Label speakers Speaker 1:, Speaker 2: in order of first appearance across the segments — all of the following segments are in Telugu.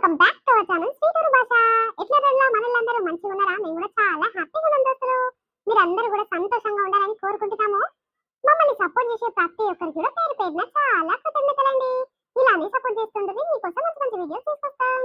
Speaker 1: Welcome back to our channel శ్రీటూరు భాష. ఎట్లా రోజుల మనల్లందరూ మంచిగా ఉన్నారా? మేము కూడా చాలా హ్యాపీగా ఉన్నాం దోస్తులు. మీరందరూ కూడా సంతోషంగా ఉండాలని కోరుకుంటున్నాము. మమ్మల్ని సపోర్ట్ చేసే ప్రతి ఒక్కరికి కూడా పేరు పేరున చాలా కృతజ్ఞతలండి. ఇలానే సపోర్ట్ చేస్తుంటుంది మీకోసం మంచి మంచి వీడియోస్ తీసుకొస్తాం.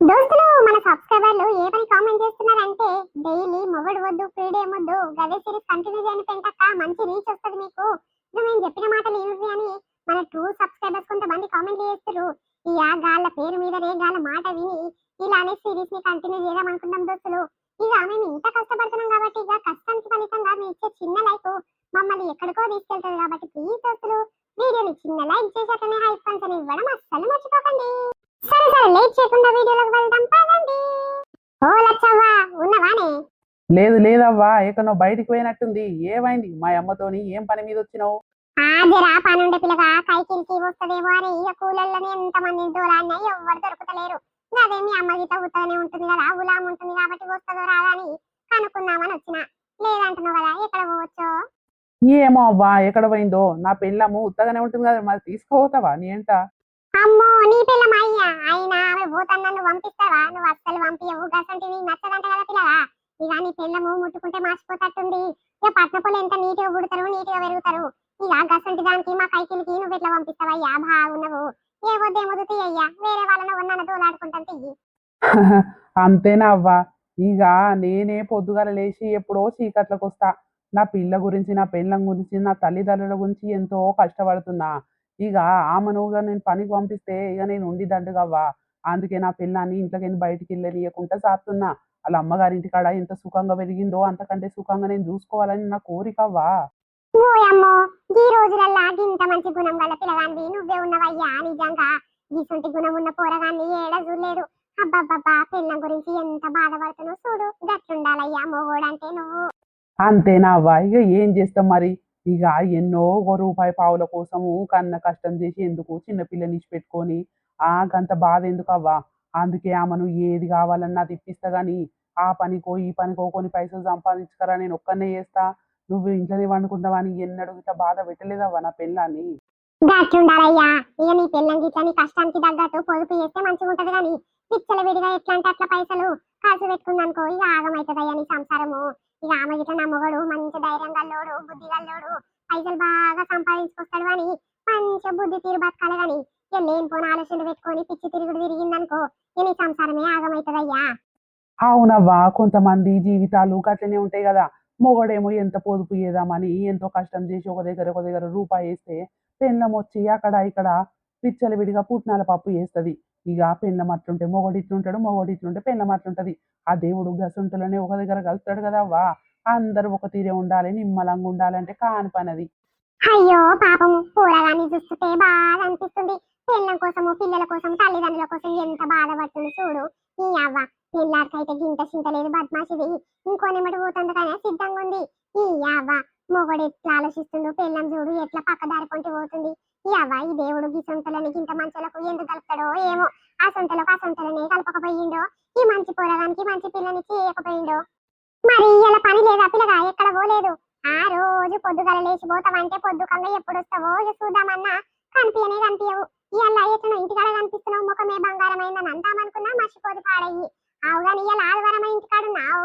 Speaker 1: దోస్తులు మన సబ్స్క్రైబర్లు ఏ పని కామెంట్ చేస్తున్నారంటే డైలీ మొగుడు వద్దు ఫ్రీడే వద్దు గదే సిరీస్ కంటిన్యూ చేయని పెంటక్క మంచి రీచ్ వస్తుంది మీకు. ఇది మేము చెప్పిన మాటలు ఏమిటి అని మన ట్రూ సబ్స్క్రైబర్స్ కొంతమంది కామెంట్ చేస్తారు ఈ గాళ్ళ పేరు మీద గాళ్ళ మాట విని ఇలానే సిరీస్ని కంటిన్యూ చేద్దాం అనుకున్నాం దోస్తులు. ఇక మేము ఇంత కష్టపడుతున్నాం కాబట్టి ఇక కష్టానికి ఫలితంగా మీ ఇచ్చే చిన్న లైఫ్ మమ్మల్ని ఎక్కడికో తీసుకెళ్తుంది కాబట్టి ప్లీజ్ దోస్తులు వీడియోని చిన్న లైక్ చేసి అట్లనే హైప్ పంచని ఇవ్వడం అస్సలు మర్చిపోకండి. సరే సరే లేట్ చేయకుండా వీడియోలోకి వెళ్దాం పదండి. ఓ లచ్చవ్వా ఉన్నవానే?
Speaker 2: లేదు లేదవ్వా ఎక్కడో బయటికి పోయినట్టుంది. ఏమైంది? మా అమ్మతోని ఏం పని మీద వచ్చినావు?
Speaker 1: ఆజరా పనుండే పిల్లగా కైకిలికి వస్తదేమో అని ఇక ఎంత మంది దూరాన్ని ఎవ్వరు దొరుకుతలేరు. అదే మీ అమ్మ గీత ఉత్తగానే ఉంటుంది కదా ఉలాం ఉంటుంది కాబట్టి వస్తుందో రాదా అని కనుక్కుందామని వచ్చిన. లేదంటున్నావు కదా ఎక్కడ పోవచ్చో?
Speaker 2: ఏమో అవ్వా ఎక్కడ పోయిందో? నా పెళ్ళము ఉత్తగానే ఉంటుంది కదా మరి తీసుకుపోతావా? నీ ఎంట
Speaker 1: అమ్మో నీ పిల్ల అయ్యా? అయినా ఆమె పోతాను నువ్వు పంపిస్తావా? నువ్వు అస్సలు పంపించవు గసంటి నీకు నచ్చదంట కదా పిల్లగా. ఇక నీ పిల్లము ముట్టుకుంటే మార్చిపోతట్టుంది. ఇక పట్నపల్లి ఎంత నీట్గా పుడతారు నీట్గా పెరుగుతారు. ఇక గసంటి దానికి మా సైకిల్కి నువ్వు ఎట్లా పంపిస్తావయ్యా బాగున్నావు. ఏ వద్దు ఏమొద్దు అయ్యా వేరే వాళ్ళని ఉన్నాను తోలాడుకుంటాను తీయి.
Speaker 2: అంతేనా అవ్వా? ఇక నేనే పొద్దుగాల లేచి ఎప్పుడో చీకట్లకు వస్తా. నా పిల్ల గురించి నా పెళ్ళం గురించి నా తల్లిదండ్రుల గురించి ఎంతో కష్టపడుతున్నా. ఇక ఆమెనుగా నేను పనికి పంపిస్తే ఇక నేను ఉండిదండుగవ్వా అందుకే నా పిల్లాన్ని ఇంట్లోకి బయటికి వెళ్ళనీయకుండా సాపుతున్నా వాళ్ళ అమ్మగారింటి కాడ ఎంత సుఖంగా పెరిగిందో అంతకంటే సుఖంగా నేను చూసుకోవాలని నా కోరికవ్వా
Speaker 1: ఓయమ్మో ఈ రోజులల్లా ఇంత మంచి గుణం గల పిల్లగాన్ని నువ్వే ఉన్నవయ్యా నిజంగా. ఇటువంటి గుణం ఉన్న పోరగాన్ని ఏడ చూడలేదు. అబ్బబ్బబ్బా పిల్లం గురించి ఎంత బాధపడుతున్నావు చూడు గట్లుండాలయ్యా మొగోడంటే నువ్వు.
Speaker 2: అంతేనా అవ్వా ఇక ఏం చేస్తాం మరి? ఇక ఎన్నో ఓ రూపాయి పావుల కోసము కన్న కష్టం చేసి ఎందుకు చిన్నపిల్లని ఇచ్చి పెట్టుకొని ఆ గంత బాధ ఎందుకు అవ్వా అందుకే ఆమెను ఏది కావాలన్నా తిప్పిస్తా గాని ఆ పనికో ఈ పనికో కొన్ని పైసలు సంపాదించుకరా నేను ఒక్కనే చేస్తా. నువ్వు ఇంట్లోనే వండుకుంటావా అని ఎన్నడూ ఇట్లా బాధ పెట్టలేదవ్వా నా పిల్లాన్ని
Speaker 1: గట్లుండాలయ్యా ఇక నీ పిల్లం గిట్ల నీ కష్టానికి తగ్గట్టు పొదుపు చేస్తే మంచిగా ఉంటది కానీ పిచ్చల విడిగా ఎట్లా అంటే అట్లా పైసలు ఖర్చు పెట్టుకుందనుకో ఇక ఆగమైతదయ్యా నీ సంసారము. ఇక ఆమె గిట్ల నమ్మగడు మంచి ధైర్యం గల్లోడు బుద్ధి గల్లోడు పైసలు బాగా సంపాదించుకొస్తాడు అని మంచి బుద్ధి తీరు బతకాలి కానీ ఇక లేని పోని ఆలోచనలు పెట్టుకొని పిచ్చి తిరుగుడు తిరిగిందనుకో ఇక నీ సంసారమే ఆగమైతదయ్యా.
Speaker 2: అవునవ్వా కొంతమంది జీవితాలు గట్లనే ఉంటాయి కదా. మొగడేమో ఎంత పొదుపు చేద్దామని ఎంతో కష్టం చేసి ఒక దగ్గర ఒక దగ్గర రూపాయి వేస్తే పెళ్ళం వచ్చి అక్కడ ఇక్కడ పిచ్చల విడిగా పుట్నాల పప్పు వేస్తుంది ఇక పెళ్ళం అట్లుంటే మొగడు ఇట్లుంటాడు మొగడు ఇట్లుంటే పెళ్ళం అట్లుంటది. ఆ దేవుడు గసుంటలోనే ఒక దగ్గర కలుస్తాడు కదా అవ్వా. అందరూ ఒక తీరే ఉండాలి నిమ్మలంగా ఉండాలంటే కాని పనది.
Speaker 1: అయ్యో పాపం కూరగాన్ని చూస్తుంటే బాధ అనిపిస్తుంది. పిల్లల కోసం పిల్లల కోసం తల్లిదండ్రుల కోసం ఎంత బాధపడుతుంది చూడు. ఈ అవ్వ పిల్లాడికైతే గింత చింత లేదు బద్మాషిది. ఇంకోనెమ్మటి పోతుంది కానీ సిద్ధంగా ఉంది ఈ అవ్వ మొగడు ఎట్లా ఆలోచిస్తుండు? పిల్లం చూడు ఎట్లా పక్కదారి కొంటి పోతుంది? ఈ అవ్వ ఈ దేవుడు ఈ సొంతలని గింత మంచులకు ఎందుకు కలుపుతాడో ఏమో. ఆ సొంతలకు ఆ సొంతలని కలపకపోయిండో? ఈ మంచి పోరగానికి మంచి పిల్లని చేయకపోయిండో? మరి ఇలా పని లేదా పిల్లగా? ఎక్కడ పోలేదు? ఆ రోజు పొద్దుగల లేచి పోతావంటే పొద్దుకంగా ఎప్పుడు వస్తావో చూద్దామన్నా. కనిపించనే కనిపించవు ఇవాళ ఎట్లా ఇంటికాడ కనిపిస్తున్నావు ముఖమే బంగారమైందని అందామనుకున్నా మర్చిపోదు పాడయ్యి. అవుగాని ఇవాళ ఆదివారం ఇంటికాడ ఉన్నావు?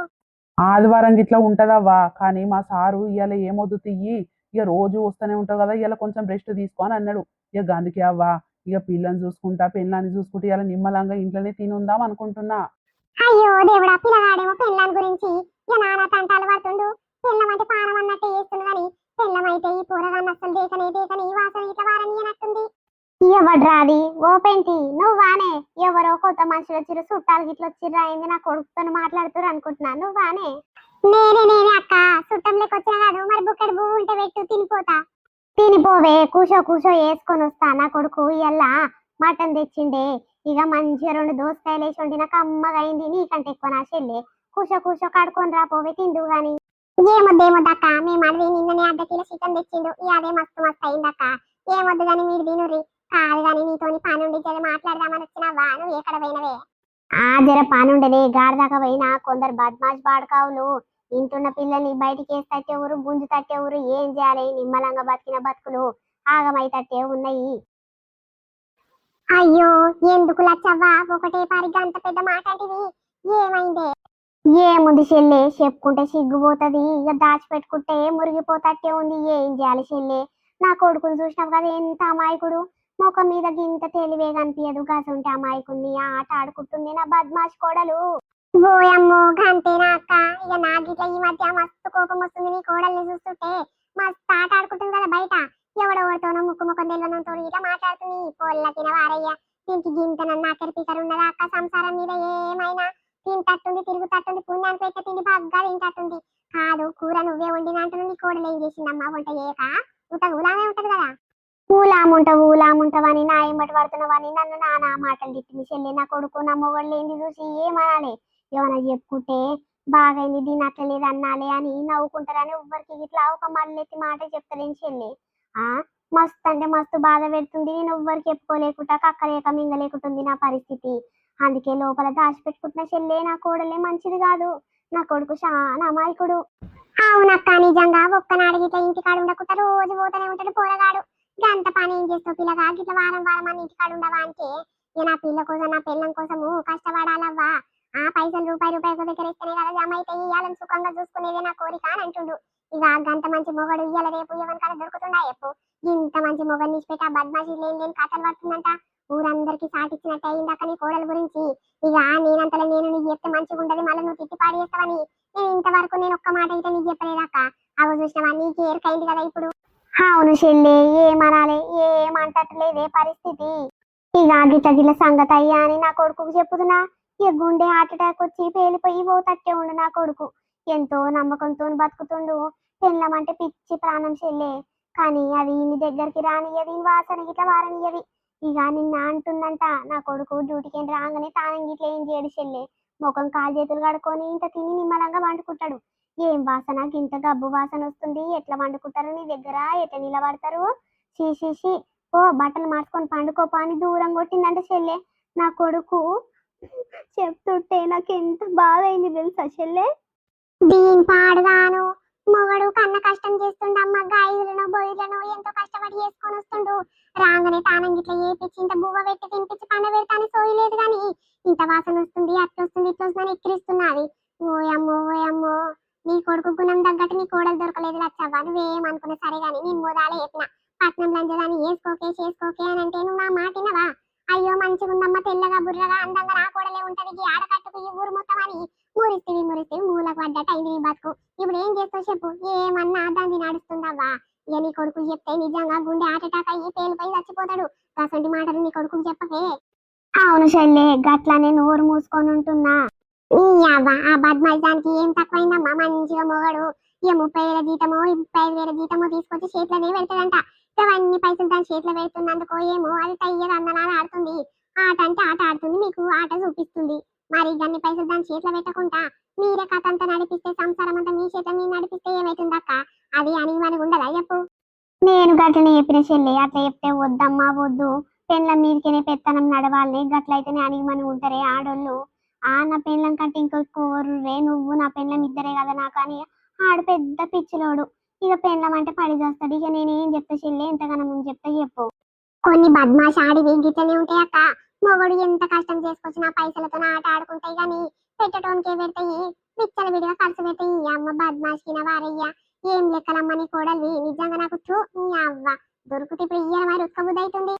Speaker 2: ఆదివారం గిట్లా ఉంటదవ్వా కానీ మా సారు ఇవాళ ఏమొద్దు తియ్యి. ఇక రోజు వస్తూనే ఉంటావు కదా ఇవాళ కొంచెం రెస్ట్ తీసుకో అని అన్నాడు. ఇక గందుకే అవ్వా ఇక పిల్లని చూసుకుంటా పిల్లాన్ని చూసుకుంటా ఇవాళ నిమ్మలంగా ఇంట్లోనే తినుందాం అనుకుంటున్నా.
Speaker 1: అయ్యో దేవుడా పిల్లగాడేమో పెళ్ళాం గురించి. ఇక నాన్న తంటాలు పడుతుండు. పెళ్ళం అంటే పానం అన్నట్టు చేస్తుంది కానీ పెళ్ళం అయితే ఈ కూరగాన్ని అసలు దేకనే దేకని ఈ వాసన ఇట్లా వారనీయనట్టుంది. ఎవడ్రాది ఓపెంటి నువ్వానే. ఎవరో కొత్త మనుషులు వచ్చిర్రు చుట్టాలు గిట్ల వచ్చిర్రు అయింది నా కొడుకుతో మాట్లాడుతురు అనుకుంటున్నా. నువ్వానే. నేనే నేనే అక్క. చుట్టం లెక్క వచ్చిన కాదు మరి బుక్కడి పువ్వు ఉంటే పెట్టు తినిపోతా. తినిపోవే కూసో కూసో వేసుకొని వస్తా. నా కొడుకు ఇయ్యల్లా? మటన్ తెచ్చిండే. ఇక మంచిగా రెండు దోసకాయలు వేసి వండిన కమ్మగా అయింది నీకంటే ఎక్కువ నా చెల్లి. కూసో కూసో కడుకొని రా పోవే తిందు గాని. ఏమొద్దు ఏమొద్దక్క మేము అడిగి నిన్ననే అర్ధ కిలో చికెన్ తెచ్చిండు. ఇక అదే మస్తు మస్తు అయిందక్క. ఏమొద్దు గాని మీరు తినురి కాదు గాని నీతోని పనుండి జర మాట్లాడదామని వచ్చినావా నువ్వు ఎక్కడ పోయినవే? ఆ జర పనుండలే గాడిదాకా పోయినా కొందరు బద్మాష్ బాడకావులు ఇంటున్న పిల్లల్ని బయటికి వేసి తట్టేవురు గుంజు తట్టేవురు ఏం చేయాలి? నిమ్మలంగా బతికిన బతుకులు ఆగమై తట్టే ఉన్నాయి. అయ్యో ఎందుకు లచ్చవ్వా? ఒకటే పారిగా అంత పెద్ద మాట అంటివి ఏమైందే? ఏముంది చెల్లె? చెప్పుకుంటే సిగ్గుపోతుంది. ఇక దాచిపెట్టుకుంటే మురిగిపోతట్టే ఉంది. ఏం చేయాలి చెల్లె? నా కొడుకుని చూసినావు కదా ఎంత అమాయకుడు. ముఖం మీద గింత తెలివే కనిపించదు గసంటే అమాయకుని ఆట ఆడుకుంటుంది నా బద్మాష్ కోడలు. ఓయమ్మో గంతేనా అక్క? ఇక నాకు ఇట్లా ఈ మధ్య మస్తు కోపం వస్తుంది నీ కోడల్ని చూస్తుంటే. మస్తు ఆట ఆడుకుంటుంది కదా బయట. ఎవడెవరితోనో ముక్కు ముఖం తెలియనంతో ఇట్లా మాట్లాడుతుంది. పొల్ల తినవారయ్య. దీనికి గింతనన్న అక్కడి పికర్ ఉన్నదా అక్క సంసారం మీద? ఏమైనా? మాటలు తిట్టింది నా కొడుకు నా మొగళ్ళు ఏంది చూసి ఏమనాలి? ఏమైనా చెప్పుకుంటే బాగైంది దీని అట్లా లేదు అన్నాలే అని నవ్వుకుంటారని ఎవ్వరికి ఇట్లా ఒక మళ్ళెత్తి మాట చెప్తారేం చెల్లి. ఆ? మస్తు అంటే మస్తు బాధ పెడుతుంది. నేను ఎవ్వరికి చెప్పుకోలేకుండా కక్కలేక మింగలేకుంటుంది నా పరిస్థితి. అందుకే లోపల దాచిపెట్టుకుంటున్న చెల్లే నా కోడలే మంచిది కాదు. నా కొడుకు చాలా అమాయకుడు అవునక్క నిజంగా ఒక్కనాడు గిట్ల ఇంటికాడ ఉండకుండా రోజు పోతూనే ఉంటాడు పోరగాడు. గంత పని ఏం చేస్తావు పిల్లగా? గిట్ల వారం వారం అని ఇంటి కాడు ఉండవా అంటే ఇక నా పిల్ల కోసం నా పిల్లం కోసము కష్టపడాలవ్వా? ఆ పైసలు రూపాయి రూపాయి ఒక దగ్గర ఇస్తేనే కదా జమ అయితే ఇయ్యాలని సుఖంగా చూసుకునేదే నా కోరిక అని అంటుండు. ఇక గంత మంచి మొగడు ఇయ్యాల రేపు ఎవరి కాడ దొరుకుతుండా చెప్పు. ఇంత మంచి మొగని నిష్పెట్టి ఆ బద్మాషి లేని లేని కథలు పడుతుందంట. ఊరందరికి సాటిచ్చినట్టు అయిందాక నీ కోడల గురించి. ఇక నేనంతలో నేను నీకు చెప్తే మంచిగా ఉండదు మళ్ళీ నువ్వు తిట్టి పాడి చేస్తావని నేను ఇంతవరకు నేను ఒక్క మాట అయితే నీకు చెప్పలేదాక అవి చూసినవా నీకు ఏరికైంది కదా ఇప్పుడు. అవును చెల్లి ఏమనాలి ఏమంటట్లేదే పరిస్థితి. ఇక గిట్ల గిట్ల సంగతి అయ్యా అని నా కొడుకుకు చెప్పుదునా? ఇక గుండె హార్ట్ అటాక్ వచ్చి పేలిపోయి పోతట్టే ఉండు నా కొడుకు. ఎంతో నమ్మకంతో బతుకుతుండు. పెళ్ళమంటే పిచ్చి ప్రాణం చెల్లే. కానీ అది నీ దగ్గరికి రానియది వాసన గిట్ల వారనియది ఇక నిన్న అంటుందంట నా కొడుకు డ్యూటీకి రాగానే తానం గిట్ల ఏం చేయడు చెల్లె. ముఖం కాలు చేతులు కడుక్కొని ఇంత తిని నిమ్మలంగా వండుకుంటాడు ఏం వాసన? ఇంత గబ్బు వాసన వస్తుంది. ఎట్లా వండుకుంటారు నీ దగ్గర ఎట్లా నిలబడతారు? షీ ఓ బట్టలు మార్చుకొని పండుకో అని దూరం కొట్టిందంటే చెల్లె. నా కొడుకు చెప్తుంటే నాకు ఎంత బాధ అయింది తెలుసా చెల్లె? దీని పాడుగాను మొగడు కన్న కష్టం చేస్తుండమ్మ గాయలను బొయ్యలను ఎంతో కష్టపడి చేసుకొని వస్తుండు. రాగానే తానం గిట్ల ఏపిచ్చి ఇంత బువ్వ పెట్టి తినిపించి పండ పెడతాను సోయలేదు కానీ ఇంత వాసన వస్తుంది అట్లా వస్తుంది ఇట్లా వస్తుందని ఎక్కిరిస్తున్నది. ఓయమ్మో ఓయమ్మో నీ కొడుకు గుణం తగ్గట్టు నీ కోడలు దొరకలేదు లచ్చవ్వ నువ్వేమనుకున్నా సరే కానీ నేను మోదాలే చెప్పిన. పట్నం లంచదాన్ని వేసుకోకే చేసుకోకే అని అంటే నువ్వు నా మాట వినవా? అయ్యో మంచిగా తెల్లగా బుర్రగా అందంగా నా కోడలే ఉంటది. ఈ ఆడకట్టుకు ఈ ఊరు మొత్తం అని మురిస్తివి మురిస్తివి మూలకు పడ్డట్టు అయింది నీ బతుకు. ఇప్పుడు ఏం చేస్తావు చెప్పు? ఏమన్నా దాన్ని నడుస్తుందవ్వా? ఇక నీ కొడుకు చెప్తే నిజంగా గుండె హార్ట్ అటాక్ అయ్యి పేలిపోయి చచ్చిపోతాడు. అసంటి మాటలు నీ కొడుకు చెప్పకే. అవును చెల్లె గట్లానే నోరు మూసుకొని ఉంటున్నా. ఈ అవ్వ ఆ బద్మాయిజానికి ఏం తక్కువైందమ్మా? మంచిగా మొగడు. ఇక ముప్పై వేల జీతమో ముప్పై ఐదు వేల జీతమో తీసుకొచ్చి చేతిలోనే పెడతాడంట. అవన్నీ పైసలు దాని చేతిలో పెడుతున్నందుకో ఏమో అది తయ్యదు అందనాలు ఆడుతుంది. ఆట అంటే ఆట ఆడుతుంది మీకు ఆట చూపిస్తుంది. మరి దాన్ని పైసలు దాని చేతిలో పెట్టకుండా మీరే కథ అంతా నడిపిస్తే సంసారం అంతా మీ చేత మీరు నడిపిస్తే ఏమైతుంది అక్క? అది అని మనకు ఉండదా చెప్పు. నేను గట్లనే చెప్పిన చెల్లి అట్లా చెప్తే వద్దమ్మా వద్దు. పెళ్ళ మీదకేనే పెత్తనం నడవాలి. గట్లయితేనే అనిగి మనం ఉంటారే ఆడోళ్ళు. ఆ నా పెళ్ళం కంటే ఇంకొకరు రే నువ్వు నా పెళ్ళం ఇద్దరే కదా నాకు అని ఆడు పెద్ద పిచ్చిలోడు. ఇక పెళ్ళమంటే పడి చేస్తాడు. ఇక నేనేం చెప్తా చెల్లె ఎంతగానో ముందు చెప్తా చెప్పు. కొన్ని బద్మాష ఆడి గిట్లనే ఉంటాయి అక్క. మొగడు ఎంత కష్టం చేసుకొచ్చి నా పైసలతో ఆట ఆడుకుంటాయి కానీ పెట్టటోనికే పెడతాయి. విచ్చల విడిగా ఖర్చు పెడతాయి. ఈ అమ్మ బద్మాషిన వారయ్య. ఏం లెక్కలమ్మ నీ కోడలి నిజంగా నాకు చూ నీ అవ్వ. దొరికితే ఇప్పుడు ఇయ్యాల మరి ఉత్కబుద్ధి అవుతుంది.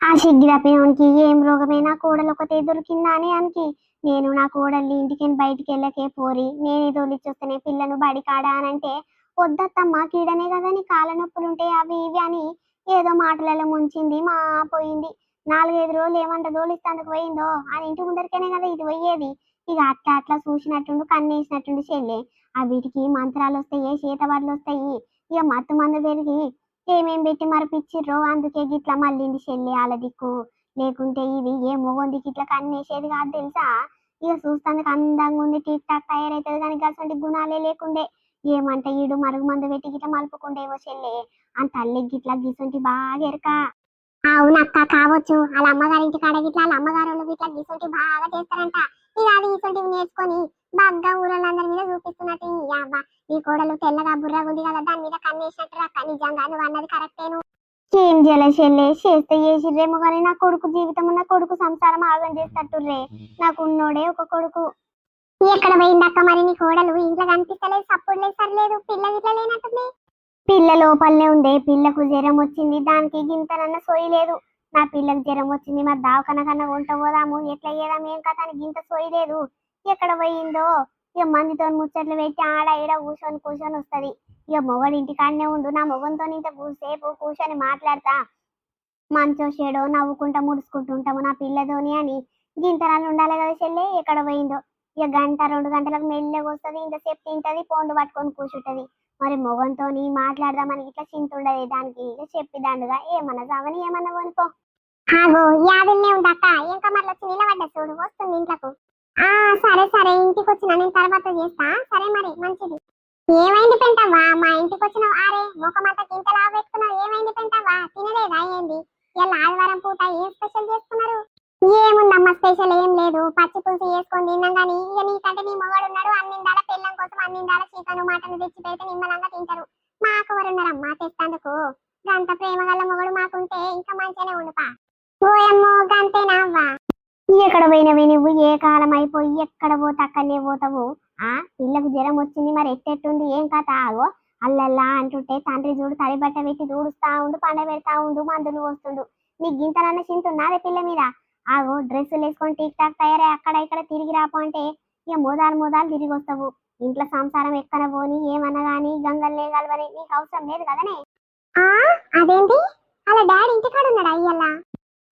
Speaker 1: ఆ సిగ్గి తప్పినోనికి ఏం రోగమైనా కోడలు ఒకతే దొరికిందా అని అనికి. నేను నా కోడల్ని ఇంటికి బయటికి వెళ్ళకే పోరి. నేనే తోలిచ్చొస్తేనే పిల్లను బడి కాడా అని అంటే వద్దత్తమ్మా కీడనే కదా నీ కాళ్ళ నొప్పులు ఉంటాయి అవి ఇవి అని ఏదో మాటలలో ముంచింది మా పోయింది. నాలుగైదు రోజులు ఏమంట దోలిస్తాందుకు పోయిందో? అని ఇంటి ముందరికేనే కదా ఇది పోయేది. ఇక అట్లా అట్లా చూసినట్టుండు కన్నేసినట్టుండు చెల్లె. ఆ వీటికి మంత్రాలు వస్తాయి చేతబడులు వస్తాయి ఇక మత్తు మందు పెరిగి ఏమేం పెట్టి మరపిచ్చిర్రో అందుకే గిట్లా మళ్ళీంది చెల్లి వాళ్ళ దిక్కు. లేకుంటే ఇది ఏ మొగొందికి ఇట్లా కన్నేసేది కాదు తెలుసా? ఇక చూస్తానికి అందంగా ఉంది టిక్ టాక్ తయారైతుంది కానీ అసలు గుణాలే లేకుండే. ఏమంటే ఈడు మరుగు మందు పెట్టి గిట్లా మలుపుకుండేవో చెల్లె. అని తల్లి గిట్లా గిసుంటి బాగా ఎరక. అవునక్క కావచ్చు. వాళ్ళ అమ్మగారింటి కాడ గిట్లా వాళ్ళ అమ్మగారు గిట్లా గిసుంటి బాగా చేస్తారంట. ఇక అది నేర్చుకొని బాగా ఊరోళ్ళందరి మీద చూపిస్తున్నట్టు ఈ అవ్వ. ఈ కోడలు తెల్లగా బుర్రగా ఉంది కదా దాని మీద కన్నేసినట్టు అక్క. నిజంగా నువ్వు అన్నది కరెక్టేను
Speaker 3: ఏం చెల్లె? చేస్తే చేసిర్రేమో కానీ నా కొడుకు జీవితం నా కొడుకు సంసారం ఆగం చేస్తట్టుర్రే నాకు ఉన్నోడే ఒక కొడుకు. ఎక్కడ పోయిందక్క మరి నీ కోడలు? ఇంట్లో కనిపిస్తలేదు సప్పుడు లేదు సర్లేదు పిల్ల గిట్ల లేనట్టుంది. పిల్ల లోపలనే ఉందే పిల్లకు జ్వరం వచ్చింది దానికి గింతనన్న సోయి లేదు. నా పిల్లకు జ్వరం వచ్చింది మరి దావకన కన్నా వంట పోదాము ఎట్లా చేద్దాం ఏం కదా అని గింత సోయి లేదు. ఎక్కడ పోయిందో ఇక మందితో ముచ్చట్లు పెట్టి ఆడ ఈడ కూర్చొని కూర్చొని వస్తది. ఇక మొగడు ఇంటికాడనే ఉండు నా మొగంతో ఇంత కూసేపు కూర్చొని మాట్లాడతా. మంచో షేడో నవ్వుకుంటా ముడుచుకుంటుంటాము నా పిల్లతోని అని. గింతనాలు ఉండాలి కదా చెల్లె ఎక్కడ పోయిందో. ఇక గంట రెండు గంటలకు మెల్లగా వస్తుంది ఇంతసేపు తింటది పోండు పట్టుకొని కూర్చుంటది. మరి మొగంతోని మాట్లాడదామని ఇట్లా చింతుండదు దానికి ఇక చెప్పిదండుగా ఏమన్నా చావని ఏమన్నా కొనుకో ఆగో ఇంకా వచ్చి చూడు వస్తుంది ఇంట్లోకు. ఆ సరే సరే ఇంటికి వచ్చిన నేను తర్వాత చేస్తా. సరే మరి మంచిది. ఏమైంది పెంటవ్వా? మా ఇంటికి వచ్చిన అరే ముఖమంతా గింతలా పెట్టుకున్నావు. ఏమైంది పెంటవ్వా? తినలేదా ఏంది? ఇలా ఆదివారం పూట ఏం స్పెషల్ చేసుకున్నారు? ఏముందమ్మా స్పెషల్ ఏం లేదు. పచ్చి పులుసు వేసుకొని తిన్నాం కానీ ఇక నీకంటే నీ మగవాడు ఉన్నాడు. అన్నిందాల పెళ్ళం కోసం అన్నిందాల చికెన్ మటన్ తెచ్చి పెడితే నిమ్మలంగా తింటారు. మాకు ఎవరున్నారమ్మా తెస్తందుకు? గంత ప్రేమ గల మొగడు మాకుంటే ఇంకా మంచిగానే ఉండుపా. ఓయమ్మో గంతేనా అవ్వా ఎక్కడ పోయినవి నువ్వు? ఏ కాలం అయిపోయి ఎక్కడ పోతే అక్కడనే పోతావు? ఆ? పిల్లకు జ్వరం వచ్చింది మరి ఎట్టెట్టుంది ఏం కథ? ఆగో. అల్లల్లా అంటుంటే తండ్రి చూడు తడి బట్ట పెట్టి దూడుస్తా ఉండు పండ పెడతా ఉండు మందులు వస్తుండు. నీ గింతనన్న చింతున్నదే పిల్ల మీద? ఆగో డ్రెస్సులు వేసుకొని టీక్ టాక్ తయారై అక్కడ ఇక్కడ తిరిగి రాపో అంటే ఇక మోదాలు మోదాలు తిరిగి వస్తావు. ఇంట్లో సంసారం ఎక్కన పోని ఏమన్నా గాని గంగల్లే కలవని నీకు అవసరం లేదు కదనే? అదేంటి? అలా డాడీ ఇంటికాడ ఉన్నాడా అయ్యల్లా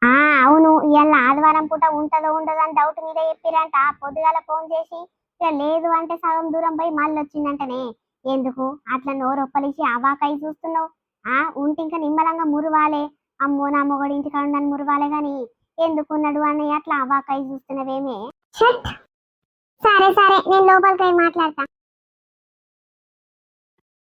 Speaker 3: ఆ అవును ఇవాళ ఆదివారం పూట ఉంటదో ఉండదో అని డౌట్ మీద చెప్పిరంట. పొద్దుగాల ఫోన్ చేసి ఇక లేదు అంటే సగం దూరం పోయి మళ్ళీ వచ్చిందంటనే. ఎందుకు? అట్లా నోరొప్పలిసి అవాకాయి చూస్తున్నావు. ఆ ఉంటే ఇంకా నిమ్మలంగా మురువాలే. అమ్మో నా మొగడు ఇంటికాడ ఉందని మురువాలే గాని. ఎందుకున్నాడు అని అట్లా అవాకాయి చూస్తున్నవేమే? సరే సరే నేను లోపలికి మాట్లాడతా.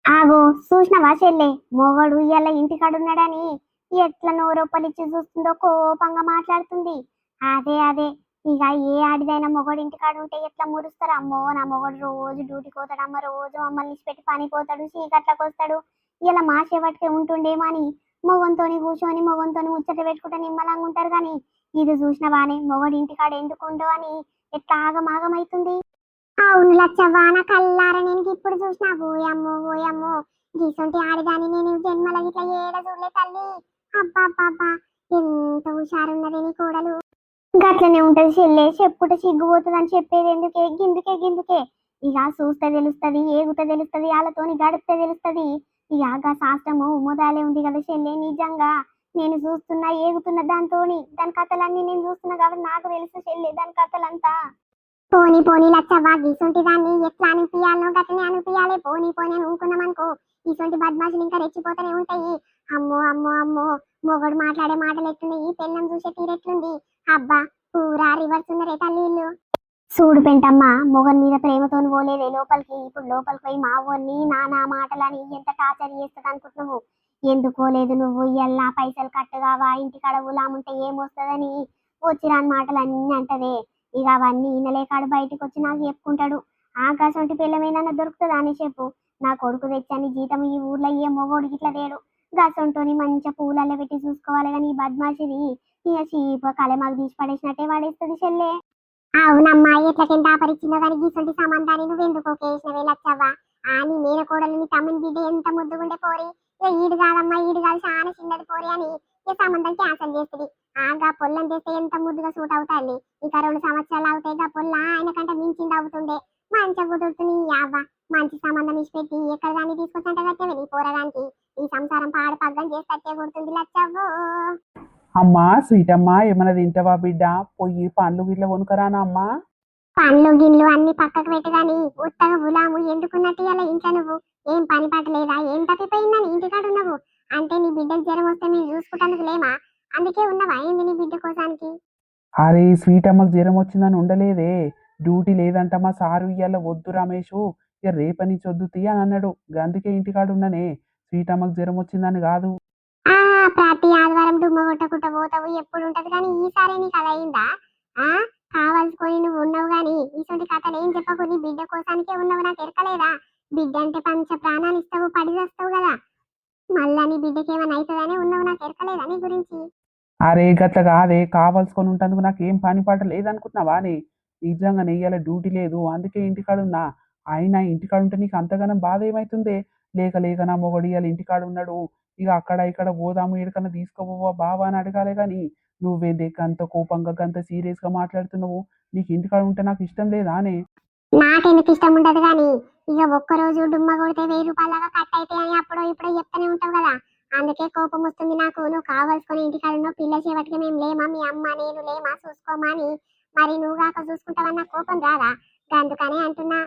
Speaker 3: ఆగో చూసినవా చెల్లె? మొగడు ఇవాళ ఇంటికాడున్నాడని ఎట్లా నోరొప్పలిచ్చి చూస్తుందో కోపంగా మాట్లాడుతుంది. అదే అదే ఇక ఏ ఆడిదైనా మొగడు ఇంటికాడు ఉంటే ఎట్లా మురుస్తారు? అమ్మో నా మొగడు రోజు డ్యూటీకి పోతాడు అమ్మ రోజు మమ్మల్ని పెట్టి పని పోతాడు చీకట్లకు వస్తాడు ఇలా మా చేపట్టుకే ఉంటుండేమో అని మొగంతోని కూర్చొని మొగంతోని ముచ్చట పెట్టుకుంటే నిమ్మలంగా ఉంటారు కానీ ఇది చూసిన బానే మొగడు ఇంటికాడ ఎందుకు అని ఎట్లా ఆగమాగమైతుంది? అవును లచ్చవ్వ నా కల్లార నేను ఇప్పుడు చూసిన ఓయమ్మో ఓయమ్మో గీసొంటి ఆడిదాని నేను జన్మల ఇట్లా ఏడ చూడలే తల్లి. అబ్బా అబ్బా ఎంత హుషారున్నది నీ కోడలు. గట్లనే ఉంటది చెల్లె చెప్పుట సిగ్గుపోతుంది అని చెప్పేది ఎందుకే? గిందుకే గిందుకే. ఇక చూస్తే తెలుస్తది ఏగుతే తెలుస్తది వాళ్ళతోని గడిపితే తెలుస్తది. ఇక గా శాస్త్రము ఉమ్మదాలే ఉంది కదా చెల్లె నిజంగా. నేను చూస్తున్నా ఏగుతున్న దాంతోని. దాని కథలన్నీ నేను చూస్తున్నా కాబట్టి నాకు తెలుసు చెల్లె దాని కథలంతా. పోనీ పోనీ లచ్చవ్వ గీసొంటి దాన్ని ఎట్లా అనిపించాలో గట్లనే అనిపించాలి పోనీ పోనీ అని అనుకో ఇసొంటి బద్మాషులు ఇంకా రెచ్చిపోతూనే ఉంటాయి. అమ్మో అమ్మో అమ్మో మొగడు మాట్లాడే మాటలు ఎట్లున్నాయి పెళ్ళం చూసే తీరెట్లుంది? అబ్బా పూరా రివర్స్ ఉన్నరే తల్లిళ్ళు. చూడు పెంటమ్మ మొగన్ మీద ప్రేమతో పోలేదే లోపలికి. ఇప్పుడు లోపలికి పోయి మా ఊరిని నానా మాటలని ఎంత టార్చర్ చేస్తుంది అనుకుంటున్నావు? ఎందుకోలేదు నువ్వు ఎల్లా పైసలు కట్టుగావా ఇంటికాడ గులాముంటే ఏమొస్తుందని వచ్చిరాని మాటలు అన్ని అంటదే. ఇక అవన్నీ ఈనలేకాడు బయటకు వచ్చి నాకు చెప్పుకుంటాడు. ఆకాశంటి పిల్లమేనన్నా దొరుకుతుందా అని చెప్పు. నా కొడుకు తెచ్చని జీతం ఈ ఊర్లో ఏ మొగోడికి ఇట్లా తేడు. గసంటోని మంచిగా పూలల్లో పెట్టి చూసుకోవాలి కానీ ఈ బద్మాషిది. ఇక చీప కలే మాకు తీసి పడేసినట్టే పడేస్తుంది చెల్లె. అవునమ్మా ఎట్లా కింద ఆపరిచ్చిందో కానీ గీసంటి సంబంధాన్ని నువ్వు ఎందుకు కేసినవే లచ్చవ్వా? ఆ నీ నీ తమ్ముని బిడ్డ ఎంత ముద్దుగుండే పోరి. ఈడు కాదమ్మా ఈడు కాదు చాలా చిన్నది పోరి అని ఈ సంబంధం క్యాన్సల్ చేస్తుంది. ఆగా పొల్లం చేస్తే ఎంత ముద్దుగా సూట్ అవుతాయి ఇంకా రెండు సంవత్సరాలు అవుతాయి గా పొల్ల ఆయన కంటే మించింది అవుతుండే. మంచిగా కుదురుతుంది యావ్వ మంచి సంబంధం ఇచ్చిపెట్టి ఎక్కడ దాన్ని తీసుకొచ్చంటే కట్టేవి నీ పోరడానికి ఈ సంసారం పాడు పగ్గం చేసి కట్టే కొడుతుంది లచ్చవ్వు.
Speaker 2: అమ్మా స్వీటమ్మా ఏమైనా తింటావా బిడ్డ? పొయ్యి పండ్లు గిట్ల కొనుకరానా అమ్మా?
Speaker 3: పండ్లు గిన్లు అన్ని పక్కకు పెట్టగాని ఉత్తగా గులాము ఎందుకున్నట్టు ఇలా ఇంట్లో నువ్వు? ఏం పని పట్టలేదా? ఏం తప్పిపోయిందని ఇంటికాడ ఉన్నావు? అంటే నీ బిడ్డకు జ్వరం వస్తే మీరు చూసుకుంటానికి లేమా? అందుకే ఉన్నవా ఏంది నీ బిడ్డ కోసానికి?
Speaker 2: అరే స్వీటమ్మకు జ్వరం వచ్చిందని ఉండలేదే. డ్యూటీ లేదంట మా సారు ఇయ్యాల వద్దు రమేషు. ఇక రేపని నుంచి వద్దు తీ అని అన్నాడు అందుకే ఇంటికాడ ఉన్ననే. స్వీటమ్మకు జ్వరం వచ్చిందని కాదు.
Speaker 3: ఆ ప్రతి ఆదివారం డుమ్మ కొట్టకుండా పోతావు ఎప్పుడు ఉంటది కానీ ఈసారి నీకు అది అయిందా ఆ కావాల్సుకొని నువ్వు ఉన్నావు కానీ ఇటువంటి కథలు ఏం చెప్పకు నీ బిడ్డ కోసానికే ఉన్నావు నాకు ఎరకలేదా? బిడ్డ అంటే పంచ ప్రాణాలు ఇస్తావు పడి చేస్తావు కదా.
Speaker 1: మళ్ళా నీ బిడ్డకి ఏమైనా అవుతుందని ఉన్నావు నాకు ఎరకలేదా నీ గురించి?
Speaker 2: అరే గట్ల కాదే కావాల్సుకొని ఉంటందుకు నాకు ఏం పని పాట లేదనుకుంటున్నావా నీ? నిజంగా నెయ్యాల డ్యూటీ లేదు అందుకే ఇంటికాడ ఉన్నా అయినా ఇంటికాడ ఉంటే నీకు అంతగానం బాధ ఏమవుతుందే లేక లేక నా మొగడు ఇవాళ ఇంటికాడ ఉన్నాడు ఇక అక్కడ ఇక్కడ పోదాము ఎక్కడికన్నా తీసుకోపోవా బావా అని అడగాలే కానీ నువ్వేంది గంత కోపంగా గంత సీరియస్గా మాట్లాడుతున్నావు? నీకు ఇంటికాడ ఉంటే నాకు ఇష్టం లేదా అనే?
Speaker 1: నాకెందుకు ఇష్టం ఉండదు కానీ ఇక ఒక్కరోజు డుమ్మ కొడితే వెయ్యి రూపాయలుగా కట్ అయితే అని అప్పుడో ఇప్పుడో చెప్తానే ఉంటావు కదా. అందుకే కోపం వస్తుంది నాకు. నువ్వు కావాల్సుకొని ఇంటికాడ ఉన్నావు పిల్ల చేపటికి మేము లేమా? మీ అమ్మ నేను లేమా? చూసుకోమా అని. మరి నువ్వు కాక చూసుకుంటావన్న కోపం రాదా? అందుకనే అంటున్నా.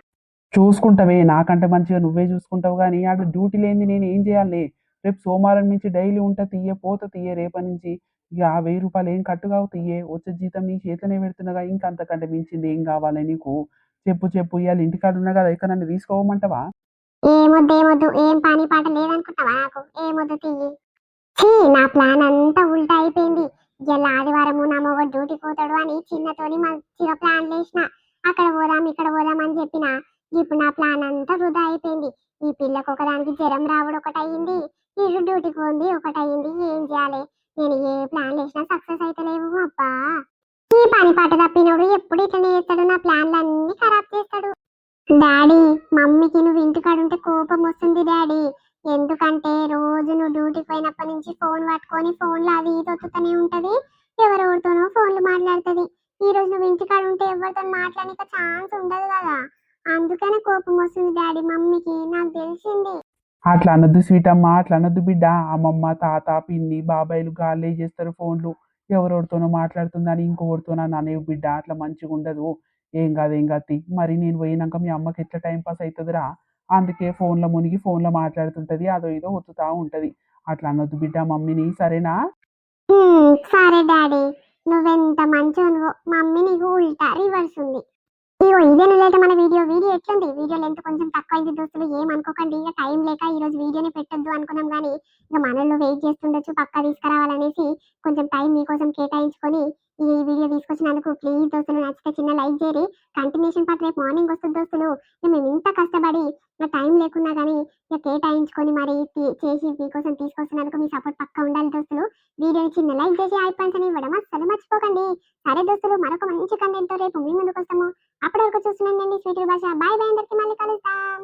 Speaker 2: చూసుకుంటావే నాకంటే మంచిగా నువ్వే చూసుకుంటావు కానీ ఆడ డ్యూటీ లేనిది నేను ఏం చేయాలి? రేపు సోమవారం నుంచి డైలీ ఉంటా తీయే పోత తీయే రేపటి నుంచి ఇక ఆ వెయ్యి రూపాయలు ఏం కట్టుగా తీయే వచ్చే జీతం నీ చేతనే పెడుతున్నాగా ఇంకా అంతకంటే మించింది ఏం కావాలి నీకు? చెప్పు చెప్పు ఇవాళ ఇంటికాడ ఉన్నా కదా ఇక్కడ నన్ను తీసుకోవమంటావా
Speaker 1: ఏమొద్దు ఏమొద్దు ఏం పని పాట లేదనుకుంటావా నాకు? ఏమొద్దు తీయి. ఛీ నా ప్లాన్ అంతా ఉల్టా అయిపోయింది. ఇలా ఆదివారము నా మొగ డ్యూటీ పోతాడు అని చిన్నతోని మంచిగా ప్లాన్ చేసిన. అక్కడ పోదాం ఇక్కడ పోదాం అని చెప్పిన ఇప్పుడు నా ప్లాన్ అంతా వృధా అయిపోయింది. ఈ పిల్లకు ఒకదానికి జ్వరం రావడం ఒకటి అయ్యింది ఇల్లు డ్యూటీకి పోంది ఒకటైంది. ఏం చేయాలి? నేను ఏ ప్లాన్ వేసినా సక్సెస్ అయితలేవు అబ్బా! ఈ పని పాట తప్పినోడు ఎప్పుడు ఇట్లనే చేస్తాడు? నా ప్లాన్లన్నీ ఖరాబ్ చేస్తాడు. డాడీ మమ్మీకి నువ్వు ఇంటికాడుంటే కోపం వస్తుంది డాడీ. ఎందుకంటే రోజు నువ్వు డ్యూటీకి పోయినప్పటి నుంచి ఫోన్ పట్టుకొని ఫోన్లో అది ఇది ఒత్తుతూనే ఉంటది. ఎవరెవరితోనో ఫోన్లు మాట్లాడుతుంది. ఈ రోజు నువ్వు ఇంటికాడ ఉంటే ఎవరితో మాట్లాడక ఛాన్స్ ఉండదు కదా. అందుకనే కోపం వస్తుంది డాడీ మమ్మీకి. నాకు తెలిసింది.
Speaker 2: అట్లా అనొద్దు స్వీటమ్మ అట్లా అనొద్దు బిడ్డ. అమ్మమ్మ తాత పిన్ని బాబాయిలు గాలే చేస్తారు ఫోన్లు. ఎవరెవరితోనో మాట్లాడుతుందని ఇంకొకరితోనో అనేవి బిడ్డ అట్లా మంచిగా ఉండదు. ఏం కాదు ఏం కాదు మరి నేను పోయినాక మీ అమ్మకి ఎట్లా టైం పాస్ అవుతుందిరా అందుకే ఫోన్లో మునిగి ఫోన్లో మాట్లాడుతుంటది అదో ఇదో ఒత్తుతా ఉంటది. అట్లా అనొద్దు బిడ్డ మమ్మీని సరేనా?
Speaker 1: సరే డాడీ. నువ్వెంత మంచిగా మమ్మీ నీకు ఉల్టా రివర్స్ ఉంది. ఇగో ఇదే మన వీడియో వీడియో ఎట్లుంది వీడియో లెంత్ కొంచెం తక్కువైంది దోస్తులు ఏమనుకోకండి ఇక టైం లేక ఈ రోజు వీడియోని పెట్టొద్దు అనుకున్నాం కానీ ఇక మనల్ని వెయిట్ చేస్తుండొచ్చు పక్క తీసుకురావాలనేసి కొంచెం టైం మీకోసం కేటాయించుకొని ఈ వీడియో తీసుకొచ్చినందుకు ప్లీజ్ దోస్తులు నచ్చితే చిన్న లైక్ చేయరి కంటిన్యూషన్ పార్ట్ రేపు మార్నింగ్ వస్తుంది దోస్తులు. ఇక మేము ఇంత కష్టపడి ఇక టైం లేకున్నా కానీ ఇక కేటాయించుకొని మరి చేసి మీకోసం తీసుకొస్తున్నందుకు మీ సపోర్ట్ పక్కా ఉండాలి దోస్తులు. వీడియోని చిన్న లైక్ చేసి ఐ పాయింట్స్ అని ఇవ్వడం అస్సలు మర్చిపోకండి. సరే దోస్తులు మరొక మంచి కంటెంట్తో రేపు మీ ముందుకు వస్తాము. అప్పటి వరకు చూస్తున్నాండి స్వీట్ భాష బాయ్ బాయ్ అందరికీ మళ్ళీ కలుద్దాం.